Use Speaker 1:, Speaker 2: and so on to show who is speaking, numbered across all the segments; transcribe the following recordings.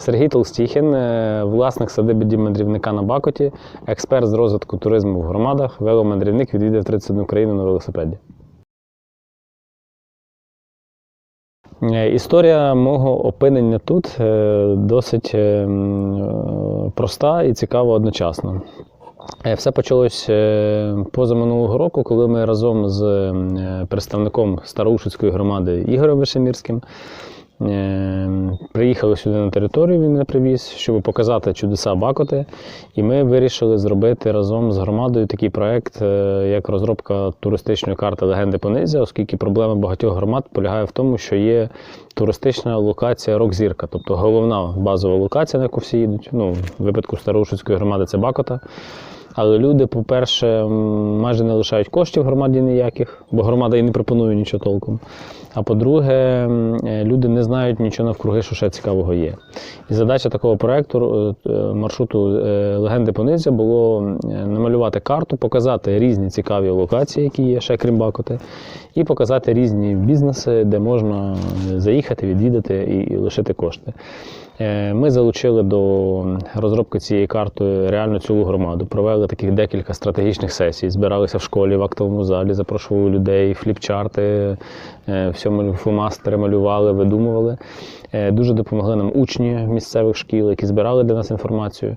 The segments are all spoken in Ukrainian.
Speaker 1: Сергій Толстіхін, е, власник садиби мандрівника на Бакоті, експерт з розвитку туризму в громадах, веломандрівник відвідав 31 країну на велосипеді. Е, Історія мого опинення тут е, досить проста і цікава одночасно. Все почалось позаминулого року, коли ми разом з представником Староушицької громади Ігорем Вишемірським приїхали сюди на територію, він мене привіз, щоб показати чудеса Бакоти. І ми вирішили зробити разом з громадою такий проект, е, як розробка туристичної карти легенди Понизя, оскільки проблема багатьох громад полягає в тому, що є туристична локація Рок-Зірка, тобто головна базова локація, на яку всі їдуть. Ну, в випадку Староушицької громади це Бакота. Але люди, по-перше, майже не лишають коштів громаді ніяких, бо громада і не пропонує нічого толком. А по-друге, е, люди не знають нічого навкруги, що ще цікавого є. І задача такого проекту е, е, маршруту легенди Понизя було намалювати карту, показати різні цікаві локації, які є ще крім Бакоти, і показати різні бізнеси, де можна заїхати, відвідати і лишити кошти. Е, Ми залучили до розробки цієї карти реально цілу громаду. Провели таких декілька стратегічних сесій. Збиралися в школі, в актовому залі, запрошували людей, фліпчарти, е, все фломастери малювали, видумували. Е, Дуже допомогли нам учні місцевих шкіл, які збирали для нас інформацію.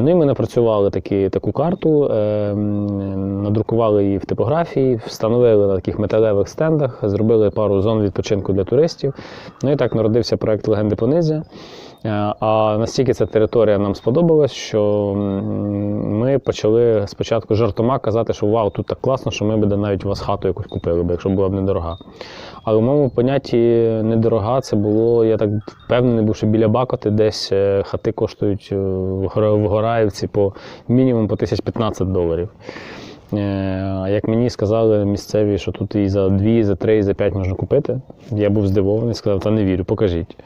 Speaker 1: Ну і ми напрацювали такі, таку карту, надрукували її в типографії, встановили на таких металевих стендах, зробили пару зон відпочинку для туристів. Ну і так народився проект Легенди Понизя. Е, А настільки ця територія нам сподобалась, що ми почали спочатку жартома казати, що вау, тут так класно, що ми б навіть у вас хату якусь купили, б, якщо була б недорога. Але в моєму понятті недорога це було, я так впевнений, був, що біля Бакоти десь е, хати коштують е, в Гораївці по мінімум по 1015 доларів. Як мені сказали місцеві, що тут і за 2, і за 3, і за 5 можна купити, я був здивований, сказав, та не вірю, покажіть.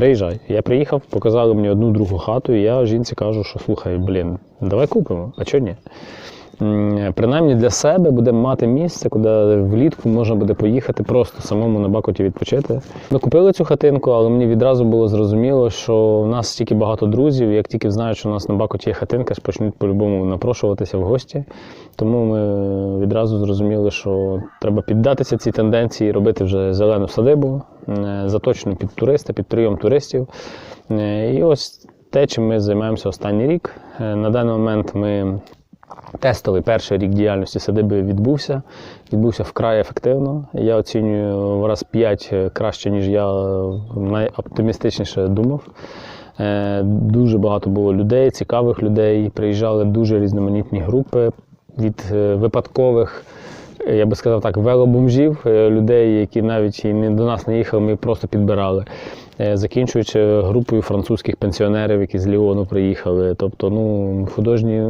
Speaker 1: Приїжджай. Я приїхав, показали мені одну другу хату, і я жінці кажу, що слухай, блін, давай купимо, а чого ні? Принаймні для себе будемо мати місце, куди влітку можна буде поїхати просто самому на Бакоті відпочити. Ми купили цю хатинку, але мені відразу було зрозуміло, що в нас стільки багато друзів, як тільки знають, що у нас на Бакоті є хатинка, почнуть по-любому напрошуватися в гості. Тому ми відразу зрозуміли, що треба піддатися цій тенденції, робити вже зелену садибу, е, заточену під туриста, під прийом туристів. Е, І ось те, чим ми займаємося останній рік. Е, На даний момент ми Тестовий перший рік діяльності садиби відбувся. Відбувся вкрай ефективно. Я оцінюю в раз 5 краще, ніж я найоптимістичніше думав. Дуже багато було людей, цікавих людей. Приїжджали дуже різноманітні групи від випадкових, я би сказав так, велобомжів, е, людей, які навіть і не до нас не їхали, ми просто підбирали. Е, Закінчуючи групою французьких пенсіонерів, які з Ліону приїхали. Тобто, ну, художні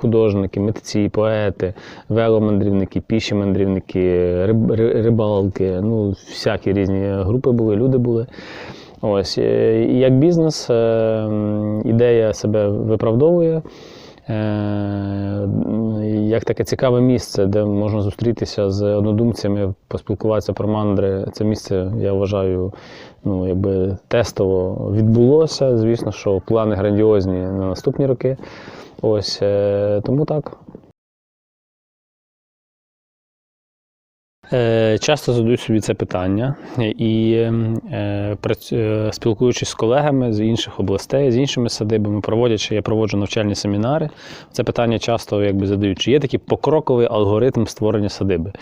Speaker 1: художники, митці, поети, веломандрівники, піші мандрівники, риб, рибалки, ну, всякі різні групи були, люди були. Ось, е, і як бізнес, ідея себе виправдовує. Е, Як таке цікаве місце, де можна зустрітися з однодумцями, поспілкуватися про мандри. Це місце, я вважаю, ну, якби тестово відбулося. Звісно, що плани грандіозні на наступні роки. Ось е, тому так. Часто задаю собі це питання, і е, е, спілкуючись з колегами з інших областей, з іншими садибами, проводячи, я проводжу навчальні семінари. Це питання часто якби задають, чи є такий покроковий алгоритм створення садиби.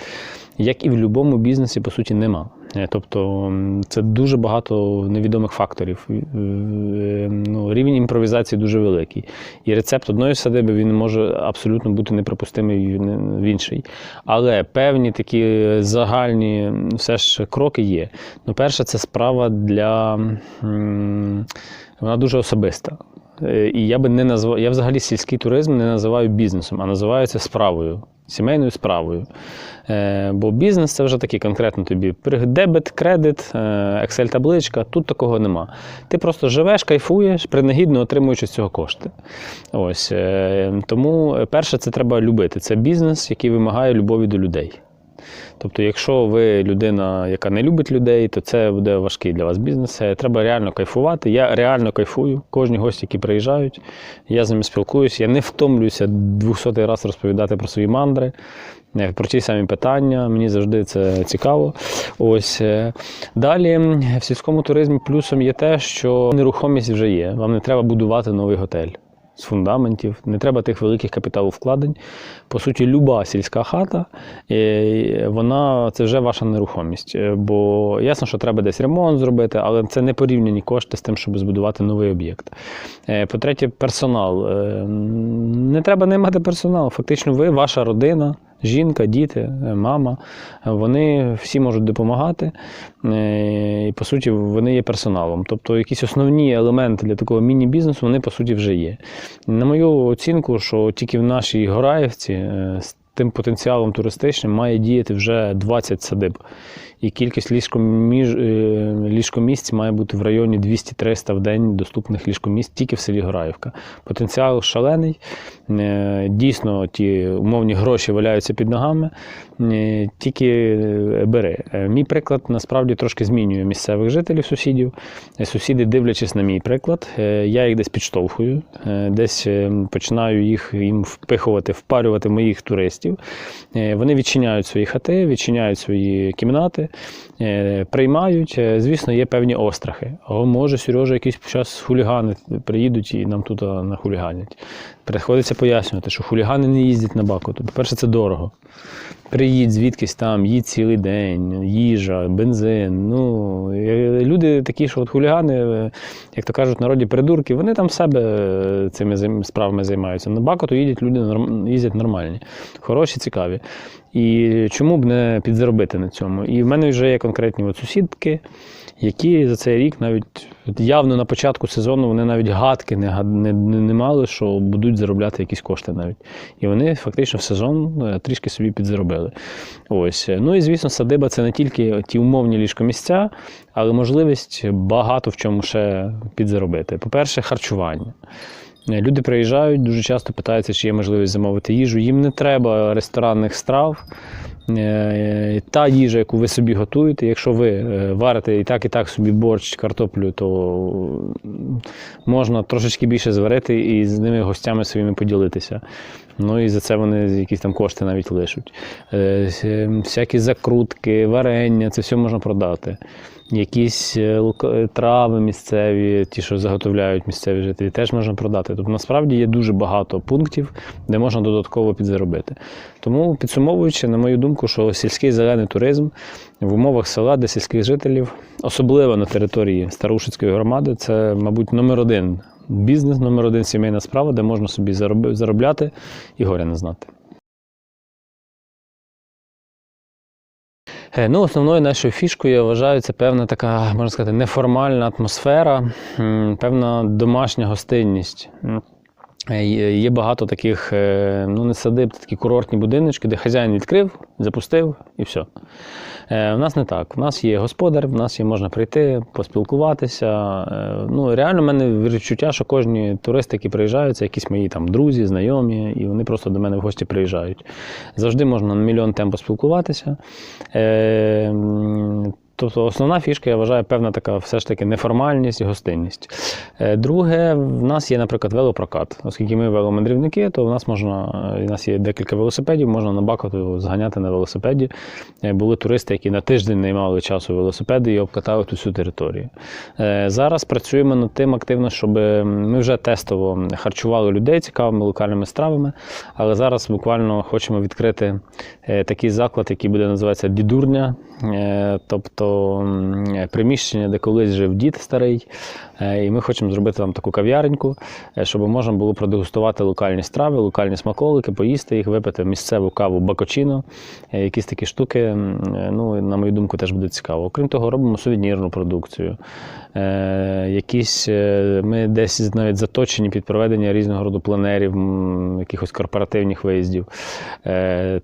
Speaker 1: Як і в будь-якому бізнесі, по суті, нема. Е, Тобто це дуже багато невідомих факторів. Е, Ну, рівень імпровізації дуже великий. І рецепт одної садиби він може абсолютно бути неприпустимий в іншій. Але певні такі загальні все ж кроки є. Ну, перше, це справа для вона дуже особиста. Е, І я би не назвав, я взагалі сільський туризм не називаю бізнесом, а називаю це справою, сімейною справою. Е, Бо бізнес це вже такий конкретно тобі дебет, кредит, е, Excel-табличка, тут такого нема. Ти просто живеш, кайфуєш, принагідно отримуючи з цього кошти. Ось, е, тому перше, це треба любити. Це бізнес, який вимагає любові до людей. Тобто, якщо ви людина, яка не любить людей, то це буде важкий для вас бізнес. Е, Треба реально кайфувати. Я реально кайфую. Кожні гості, які приїжджають, я з ними спілкуюся. Я не втомлююся 200 раз розповідати про свої мандри. е, Про ті самі питання, мені завжди це цікаво. Ось е, далі в сільському туризмі плюсом є те, що нерухомість вже є. Вам не треба будувати новий готель з фундаментів, не треба тих великих капіталовкладень. По суті, люба сільська хата, е, вона це вже ваша нерухомість. Е, Бо ясно, що треба десь ремонт зробити, але це не порівняні кошти з тим, щоб збудувати новий об'єкт. Е, По-третє, персонал. Не треба наймати персонал. Фактично, ви, ваша родина. Жінка, діти, мама, вони всі можуть допомагати. е, І, по суті, вони є персоналом. Тобто якісь основні елементи для такого міні-бізнесу вони, по суті, вже є. На мою оцінку, що тільки в нашій Гораївці е, з тим потенціалом туристичним має діяти вже 20 садиб. І кількість ліжкоміж... е, ліжкомісць має бути в районі 200-300 в день доступних ліжкомісць тільки в селі Гораївка. Потенціал шалений. Е, Дійсно, ті умовні гроші валяються під ногами. Е, Тільки бери. Мій приклад насправді трошки змінює місцевих жителів, сусідів. Сусіди, дивлячись на мій приклад, я їх десь підштовхую, десь починаю їх їм впихувати, впарювати моїх туристів. Вони відчиняють свої хати, відчиняють свої кімнати, приймають. Е, Звісно, є певні острахи. О, може, Сережа, якийсь час хулігани приїдуть і нам тут а, нахуліганять. Приходиться пояснювати, що хулігани не їздять на Бакуту. По-перше, це дорого. Приїдь звідкись там, їдь цілий день, їжа, бензин. Ну, е, люди такі, що от хулігани, е, як то кажуть, народі придурки, вони там себе е, цими справами займаються. На Бакуту їдуть люди їздять нормальні, хороші, цікаві. І чому б не підзаробити на цьому? І в мене вже є конкретні от сусідки, які за цей рік навіть явно на початку сезону вони навіть гадки не, не, не, мали, що будуть заробляти якісь кошти навіть. І вони фактично в сезон е, трішки собі підзаробили. Ось. Ну і звісно, садиба це не тільки ті умовні ліжкомісця, але можливість багато в чому ще підзаробити. По-перше, харчування. Е, Люди приїжджають, дуже часто питаються, чи є можливість замовити їжу. Їм не треба ресторанних страв. Е, Та їжа, яку ви собі готуєте, якщо ви е, варите і так, і так собі борщ, картоплю, то можна трошечки більше зварити і з ними гостями своїми поділитися. Ну і за це вони якісь там кошти навіть лишуть. Е, Всякі закрутки, варення, це все можна продати. Якісь е, е, трави місцеві, ті, що заготовляють місцеві жителі, теж можна продати. Тобто насправді є дуже багато пунктів, де можна додатково підзаробити. Тому підсумовуючи, на мою думку, що сільський зелений туризм в умовах села, де сільських жителів, особливо на території Старушицької громади, це, мабуть, номер один бізнес, номер один сімейна справа, де можна собі заробляти і горя не знати. Ну, основною нашою фішкою я вважаю, це певна така, можна сказати, неформальна атмосфера, певна домашня гостинність. Е, Є багато таких, е, ну не садиб, такі курортні будиночки, де хазяїн відкрив, запустив і все. У нас не так. У нас є господар, в нас є можна прийти, поспілкуватися. Е, Ну, реально, в мене відчуття, що кожні туристи, які приїжджають, це якісь мої там друзі, знайомі, і вони просто до мене в гості приїжджають. Завжди можна на мільйон тем поспілкуватися. Тобто основна фішка, я вважаю, певна така все ж таки неформальність і гостинність. Е, Друге, в нас є, наприклад, велопрокат. Оскільки ми веломандрівники, то в нас можна, е, у нас є декілька велосипедів, можна на Бакоту зганяти на велосипеді. Е, Були туристи, які на тиждень не мали часу велосипеди і обкатали ту всю територію. Зараз працюємо над тим активно, щоб ми вже тестово харчували людей цікавими локальними стравами, але зараз буквально хочемо відкрити такий заклад, який буде називатися Дідурня, тобто приміщення, де колись жив дід старий. Е, І ми хочемо зробити там таку кав'яреньку, е, щоб можна було продегустувати локальні страви, локальні смаколики, поїсти їх, випити місцеву каву бакочино, е, якісь такі штуки. Ну, на мою думку, теж буде цікаво. Окрім того, робимо сувенірну продукцію. Якісь ми десь навіть заточені під проведення різного роду пленерів, якихось корпоративних виїздів.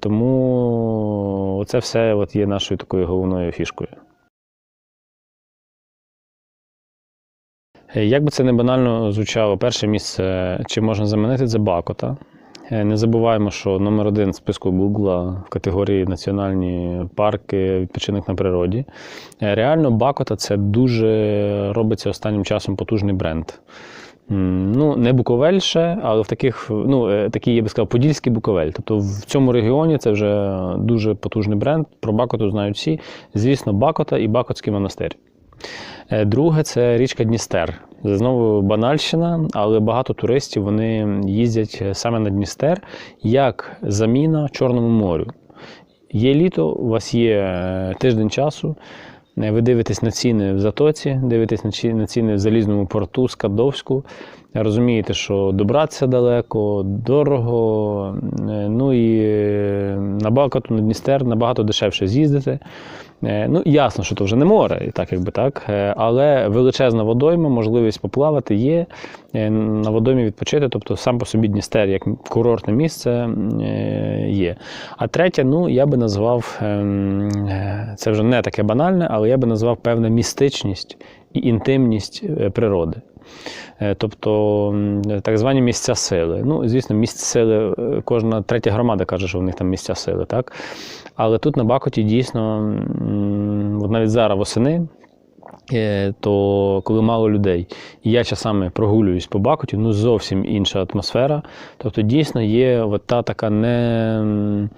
Speaker 1: Тому це все от є нашою такою головною фішкою. Як би це не банально звучало, перше місце, чим можна замінити, це Бакота. Е, Не забуваємо, що номер один в списку Гугла в категорії національні парки, відпочинок на природі. Е, Реально, Бакота це дуже робиться останнім часом потужний бренд. Ну, не Буковель ще, але в таких, ну, е, такий, я би сказав, подільський Буковель. Тобто в цьому регіоні це вже дуже потужний бренд. Про Бакоту знають всі. Звісно, Бакота і Бакотський монастир. Е, Друге це річка Дністер. Знову банальщина, але багато туристів вони їздять саме на Дністер як заміна Чорному морю. Є літо, у вас є е, тиждень часу. е, Ви дивитесь на ціни в Затоці, дивитесь на ціни в Залізному порту, Скадовську. Розумієте, що добратися далеко, дорого. е, Ну і на Бакоту, на Дністер набагато дешевше з'їздити. Е, Ну, ясно, що то вже не море, і так якби так. е, Але величезна водойма, можливість поплавати є, е, на водоймі відпочити, тобто сам по собі Дністер як курортне місце є. А третє, ну я би назвав ем, це вже не таке банальне, але я би назвав певна містичність і інтимність природи. Е, Тобто так звані місця сили. Ну, звісно, місць сили, е, кожна третя громада каже, що в них там місця сили, так? Але тут на Бакоті дійсно, навіть зараз восени, е, то коли мало людей, і я часами прогулююсь по Бакоті, ну зовсім інша атмосфера. Тобто, дійсно є от та така не.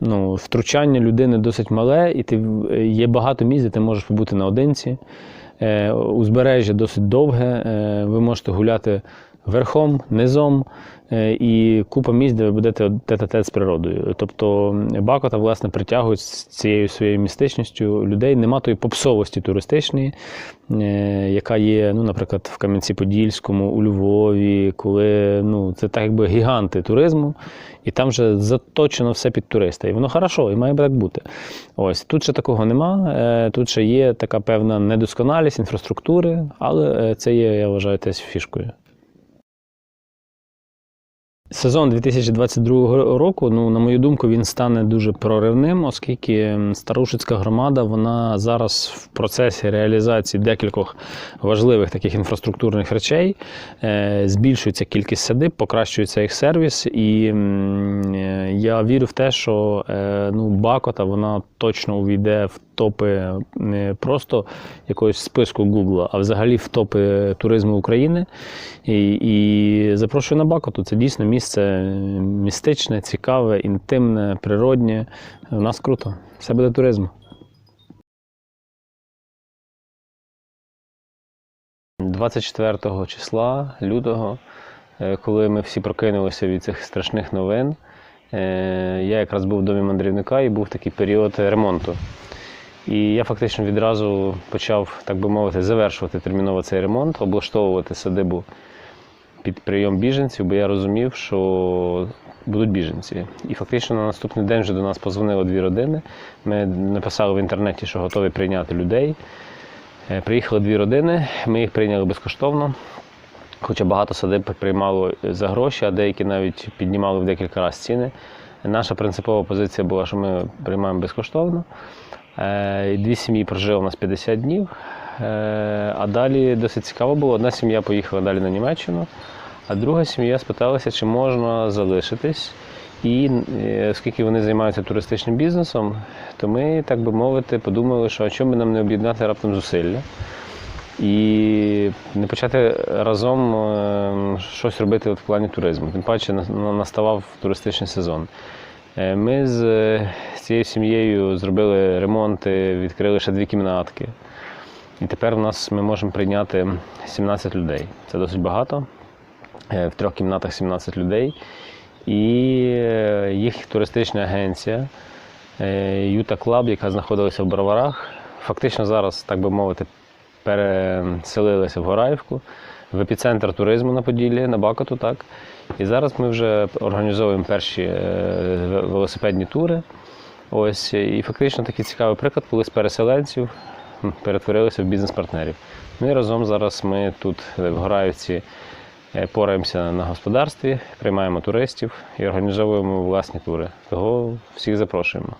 Speaker 1: Ну, втручання людини досить мале, і ти є багато місць, де ти можеш побути наодинці. Е, Узбережжя досить довге. е, Ви можете гуляти верхом, низом, е, і купа місць, де ви будете тет-а-тет з природою. Тобто Бакота, власне, притягує з цією своєю містичністю людей. Нема тої попсовості туристичної, е, яка є, ну, наприклад, в Кам'янці-Подільському, у Львові, коли ну, це так якби гіганти туризму, і там вже заточено все під туриста. І воно хорошо, і має так бути. Ось тут ще такого нема. е, Тут ще є така певна недосконалість інфраструктури, але це є, я вважаю, теж фішкою. Сезон 2022 року, ну, на мою думку, він стане дуже проривним, оскільки Старушицька громада вона зараз в процесі реалізації декількох важливих таких інфраструктурних речей. Е, Збільшується кількість садиб, покращується їх сервіс, і е, я вірю в те, що е, ну, Бакота вона точно увійде в топи не просто якогось списку Гугла, а взагалі в топи туризму України. І, і запрошую на Бакоту. Це дійсно місце містичне, цікаве, інтимне, природнє. У нас круто. Все буде туризм. 24 числа лютого, е, коли ми всі прокинулися від цих страшних новин, е, я якраз був в домі мандрівника і був такий період ремонту. І я фактично відразу почав, так би мовити, завершувати терміново цей ремонт, облаштовувати садибу під прийом біженців, бо я розумів, що будуть біженці. І фактично на наступний день вже до нас позвонили дві родини. Ми написали в інтернеті, що готові прийняти людей. Е, Приїхали дві родини, ми їх прийняли безкоштовно. Хоча багато садиб приймало за гроші, а деякі навіть піднімали в декілька разів ціни. Наша принципова позиція була, що ми приймаємо безкоштовно. Е, Дві сім'ї прожили у нас 50 днів. Е, А далі досить цікаво було. Одна сім'я поїхала далі на Німеччину, а друга сім'я спиталася, чи можна залишитись. І е, оскільки вони займаються туристичним бізнесом, то ми, так би мовити, подумали, що а чому нам не об'єднати раптом зусилля і не почати разом щось робити в плані туризму. Тим паче на- на- наставав туристичний сезон. Е, Ми з е, цією сім'єю зробили ремонти, відкрили ще дві кімнатки. І тепер у нас ми можемо прийняти 17 людей. Це досить багато. Е, В трьох кімнатах 17 людей. І е, їх туристична агенція Юта Клаб, яка знаходилася в Броварах, фактично зараз, так би мовити, переселилися в Гораївку, в епіцентр туризму на Поділлі, на Бакоту, так. І зараз ми вже організовуємо перші е, велосипедні тури. Ось, і фактично такий цікавий приклад, коли з переселенців перетворилися в бізнес-партнерів. Ну і разом зараз ми тут в Гораївці е, пораємося на господарстві, приймаємо туристів і організовуємо власні тури. Того всіх запрошуємо.